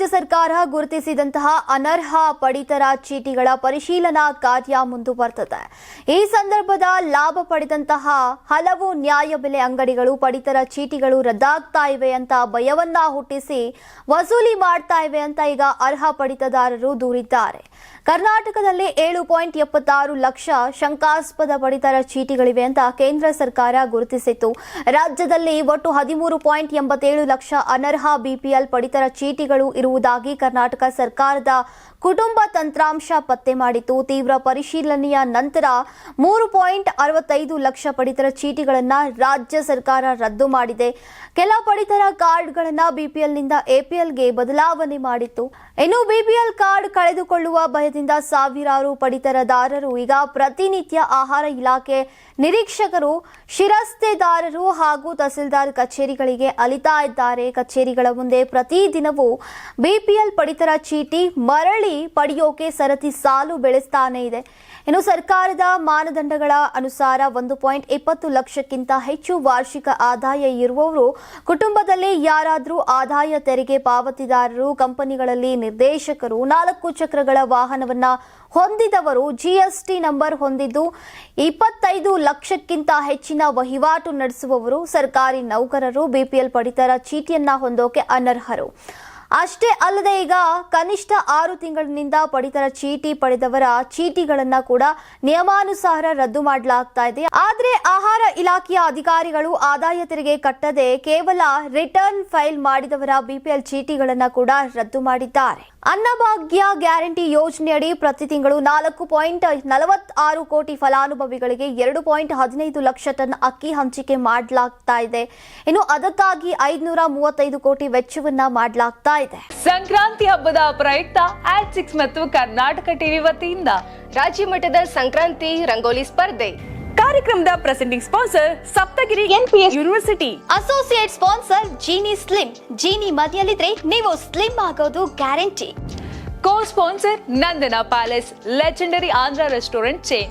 ರಾಜ್ಯ ಸರ್ಕಾರ ಗುರುತಿಸಿದಂತಹ ಅನರ್ಹ ಪಡಿತರ ಚೀಟಿಗಳ ಪರಿಶೀಲನಾ ಕಾರ್ಯ ಮುಂದುವರೆದಿದೆ. ಈ ಸಂದರ್ಭದ ಲಾಭ ಪಡೆದಂತಹ ಹಲವು ನ್ಯಾಯಬೆಲೆ ಅಂಗಡಿಗಳು ಪಡಿತರ ಚೀಟಿಗಳು ರದ್ದಾಗ್ತಾ ಇವೆ ಅಂತ ಭಯವನ್ನ ಹುಟ್ಟಿಸಿ ವಸೂಲಿ ಮಾಡ್ತಾ ಇವೆ ಅಂತ ಈಗ ಅರ್ಹ ಪಡಿತದಾರರು ದೂರಿದ್ದಾರೆ. ಕರ್ನಾಟಕದಲ್ಲಿ ಏಳು ಪಾಯಿಂಟ್ ಎಪ್ಪತ್ತಾರು ಲಕ್ಷ ಶಂಕಾಸ್ಪದ ಪಡಿತರ ಚೀಟಿಗಳಿವೆ ಅಂತ ಕೇಂದ್ರ ಸರ್ಕಾರ ಗುರುತಿಸಿತ್ತು. ರಾಜ್ಯದಲ್ಲಿ ಒಟ್ಟು ಹದಿಮೂರು ಪಾಯಿಂಟ್ ಎಂಬತ್ತೇಳು ಲಕ್ಷ ಅನರ್ಹ ಬಿಪಿಎಲ್ ಪಡಿತರ ಚೀಟಿಗಳು ಇರುವುದಾಗಿ ಕರ್ನಾಟಕ ಸರ್ಕಾರದ ಕುಟುಂಬ ತಂತ್ರಾಂಶ ಪತ್ತೆ ಮಾಡಿತ್ತು. ತೀವ್ರ ಪರಿಶೀಲನೆಯ ನಂತರ ಮೂರು ಪಾಯಿಂಟ್ ಅರವತ್ತೈದು ಲಕ್ಷ ಪಡಿತರ ಚೀಟಿಗಳನ್ನು ರಾಜ್ಯ ಸರ್ಕಾರ ರದ್ದು ಮಾಡಿದೆ. ಕೆಲ ಪಡಿತರ ಕಾರ್ಡ್ಗಳನ್ನು ಬಿಪಿಎಲ್ನಿಂದ ಎಪಿಎಲ್ಗೆ ಬದಲಾವಣೆ ಮಾಡಿತ್ತು. ಇನ್ನು ಬಿಪಿಎಲ್ ಕಾರ್ಡ್ ಕಳೆದುಕೊಳ್ಳುವ ಭಯದಿಂದ ಸಾವಿರಾರು ಪಡಿತರದಾರರು, ಈಗ ಪ್ರತಿನಿತ್ಯ ಆಹಾರ ಇಲಾಖೆ ನಿರೀಕ್ಷಕರು, ಶಿರಸ್ತೆದಾರರು ಹಾಗೂ ತಹಸೀಲ್ದಾರ್ ಕಚೇರಿಗಳಿಗೆ ಅಲಿತಾ ಇದ್ದಾರೆ. ಕಚೇರಿಗಳ ಮುಂದೆ ಪ್ರತಿದಿನವೂ ಬಿಪಿಎಲ್ ಪಡಿತರ ಚೀಟಿ ಮರಳಿ ಪಡೆಯೋಕೆ ಸರತಿ ಸಾಲು ಬೆಳೆಸ್ತಾನೆ ಇದೆ. ಇನ್ನು ಸರ್ಕಾರದ ಮಾನದಂಡಗಳ ಅನುಸಾರ ಒಂದು ಪಾಯಿಂಟ್ ಇಪ್ಪತ್ತು ಲಕ್ಷಕ್ಕಿಂತ ಹೆಚ್ಚು ವಾರ್ಷಿಕ ಆದಾಯ ಇರುವವರು ಕುಟುಂಬದಲ್ಲಿ ಯಾರಾದರೂ ಆದಾಯ ತೆರಿಗೆ ಪಾವತಿದಾರರು, ಕಂಪನಿಗಳಲ್ಲಿ ನಿರ್ದೇಶಕರು, ನಾಲ್ಕು ಚಕ್ರಗಳ ವಾಹನವನ್ನ ಹೊಂದಿದವರು ಜಿಎಸ್ಟಿ ನಂಬರ್ ಹೊಂದಿದ್ದು ಇಪ್ಪತ್ತೈದು ಲಕ್ಷಕ್ಕಿಂತ ಹೆಚ್ಚಿನ ವಹಿವಾಟು ನಡೆಸುವವರು ಸರ್ಕಾರಿ ನೌಕರರು ಬಿಪಿಎಲ್ ಪಡಿತರ ಚೀಟಿಯನ್ನ ಹೊಂದೋಕೆ ಅನರ್ಹರು. ಅಷ್ಟೇ ಅಲ್ಲದೆ ಈಗ ಕನಿಷ್ಠ ಆರು ತಿಂಗಳಿನಿಂದ ಪಡಿತರ ಚೀಟಿ ಪಡೆದವರ ಚೀಟಿಗಳನ್ನ ಕೂಡ ನಿಯಮಾನುಸಾರ ರದ್ದು ಮಾಡಲಾಗ್ತಾ ಇದೆ. ಆದರೆ ಆಹಾರ ಇಲಾಖೆಯ ಅಧಿಕಾರಿಗಳು ಆದಾಯ ತೆರಿಗೆ ಕಟ್ಟದೆ ಕೇವಲ ರಿಟರ್ನ್ ಫೈಲ್ ಮಾಡಿದವರ ಬಿಪಿಎಲ್ ಚೀಟಿಗಳನ್ನ ಕೂಡ ರದ್ದು ಮಾಡಿದ್ದಾರೆ. ಅನ್ನಭಾಗ್ಯ ಗ್ಯಾರಂಟಿ ಯೋಜನೆಯಡಿ ಪ್ರತಿ ತಿಂಗಳು ನಾಲ್ಕು ಪಾಯಿಂಟ್ ನಲವತ್ತಾರು ಕೋಟಿ ಫಲಾನುಭವಿಗಳಿಗೆ ಎರಡು ಪಾಯಿಂಟ್ ಹದಿನೈದು ಲಕ್ಷ ಟನ್ ಅಕ್ಕಿ ಹಂಚಿಕೆ ಮಾಡಲಾಗ್ತಾ ಇದೆ. ಇನ್ನು ಅದಕ್ಕಾಗಿ ಐದುನೂರ ಮೂವತ್ತೈದು ಕೋಟಿ ವೆಚ್ಚವನ್ನ ಮಾಡಲಾಗ್ತಾ ಇದೆ. ಸಂಕ್ರಾಂತಿ ಹಬ್ಬದ ಪ್ರಯುಕ್ತ ಆಟ್ ಸಿಕ್ಸ್ ಮತ್ತು ಕರ್ನಾಟಕ ಟಿವಿ ವತಿಯಿಂದ ರಾಜ್ಯ ಮಟ್ಟದ ಸಂಕ್ರಾಂತಿ ರಂಗೋಲಿ ಸ್ಪರ್ಧೆ. ಕಾರ್ಯಕ್ರಮದ presenting sponsor Saptagiri NPS university associate sponsor Jeeni slim Jeeni ಮನೆಯಲ್ಲಿದ್ರೆ ನೀವು ಸ್ಲಿಮ್ ಆಗೋದು guarantee co sponsor Nandana palace legendary Andhra restaurant chain